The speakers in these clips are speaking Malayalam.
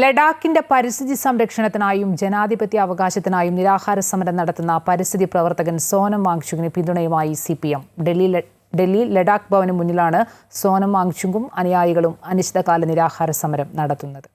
ലഡാക്കിന്റെ പരിസ്ഥിതി സംരക്ഷണത്തിനായും ജനാധിപത്യ അവകാശത്തിനായും നിരാഹാര സമരം നടത്തുന്ന പരിസ്ഥിതി പ്രവർത്തകൻ സോനം വാങ്ഷുങ്ങിന് പിന്തുണയുമായി C P M Delhi Delhi Ladakh ഭവന് മുന്നിലാണ് സോനം വാങ്ചുങ്ങും അനുയായികളും അനിശ്ചിതകാല നിരാഹാര സമരം നടത്തുന്നത്.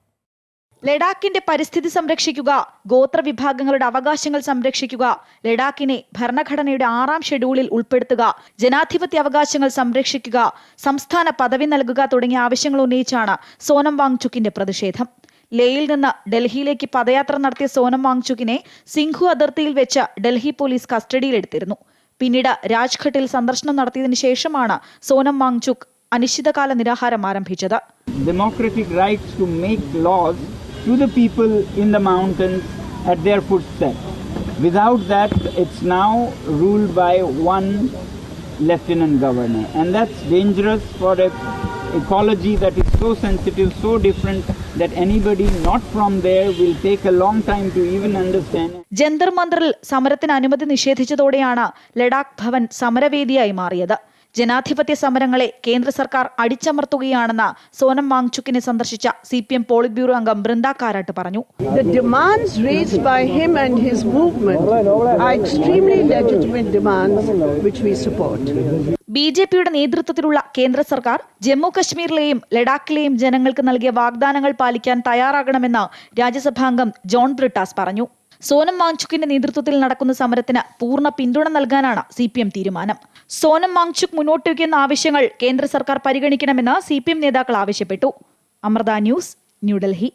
ലഡാക്കിന്റെ പരിസ്ഥിതി സംരക്ഷിക്കുക ഗോത്ര വിഭാഗങ്ങളുടെ അവകാശങ്ങൾ സംരക്ഷിക്കുക ലഡാക്കിനെ ഭരണഘടനയുടെ ആറാം ഷെഡ്യൂളിൽ ഉൾപ്പെടുത്തുക ജനാധിപത്യ അവകാശങ്ങൾ സംരക്ഷിക്കുക സംസ്ഥാന പദവി നൽകുക തുടങ്ങിയ ആവശ്യങ്ങൾ ഉന്നയിച്ചാണ് സോനം വാങ്ചുക്കിന്റെ പ്രതിഷേധം. ലേയിൽ നിന്ന് ഡൽഹിയിലേക്ക് പദയാത്ര നടത്തിയ സോനം വാങ്ചുകിനെ സിംഘു അതിർത്തിയിൽ വെച്ച് ഡൽഹി പോലീസ് കസ്റ്റഡിയിലെടുത്തിരുന്നു. പിന്നീട് രാജ്ഘട്ടിൽ സന്ദർശനം നടത്തിയതിനു ശേഷമാണ് സോനം വാങ്ചുക് അനിശ്ചിതകാല നിരാഹാരം ആരംഭിച്ചത്. Democratic a ecology that is so sensitive, so different that anybody not from there will take a long time to even understand. Jantar മന്ദറിൽ സമരത്തിന് അനുമതി നിഷേധിച്ചതോടെയാണ് ലഡാക്ക് ഭവൻ സമരവേദിയായി മാറിയത് ജനാധിപത്യ സമരങ്ങളെ കേന്ദ്ര സർക്കാർ അടിച്ചമർത്തുകയാണെന്ന് സോനം വാങ്ചുക്കിനെ സന്ദർശിച്ച C P M polit bureau അംഗം ബൃന്ദ കാരാട്ട് പറഞ്ഞു The demands raised by him and his movement are extremely legitimate demands which we support. B J പിയുടെ നേതൃത്വത്തിലുള്ള കേന്ദ്ര സർക്കാർ ജമ്മു കശ്മീരിലെയും ലഡാക്കിലെയും ജനങ്ങൾക്ക് നൽകിയ വാഗ്ദാനങ്ങൾ പാലിക്കാൻ തയ്യാറാകണമെന്ന് രാജ്യസഭാംഗം ജോൺ ബ്രിട്ടാസ് പറഞ്ഞു സോനം വാങ്ചുക്കിന്റെ നേതൃത്വത്തിൽ നടക്കുന്ന സമരത്തിന് പൂർണ പിന്തുണ നൽകാനാണ് സി തീരുമാനം. സോനം വാങ്ചുക് മുന്നോട്ട് വയ്ക്കുന്ന ആവശ്യങ്ങൾ കേന്ദ്ര സർക്കാർ പരിഗണിക്കണമെന്ന് സി നേതാക്കൾ ആവശ്യപ്പെട്ടു. അമൃത ന്യൂസ് ന്യൂഡൽഹി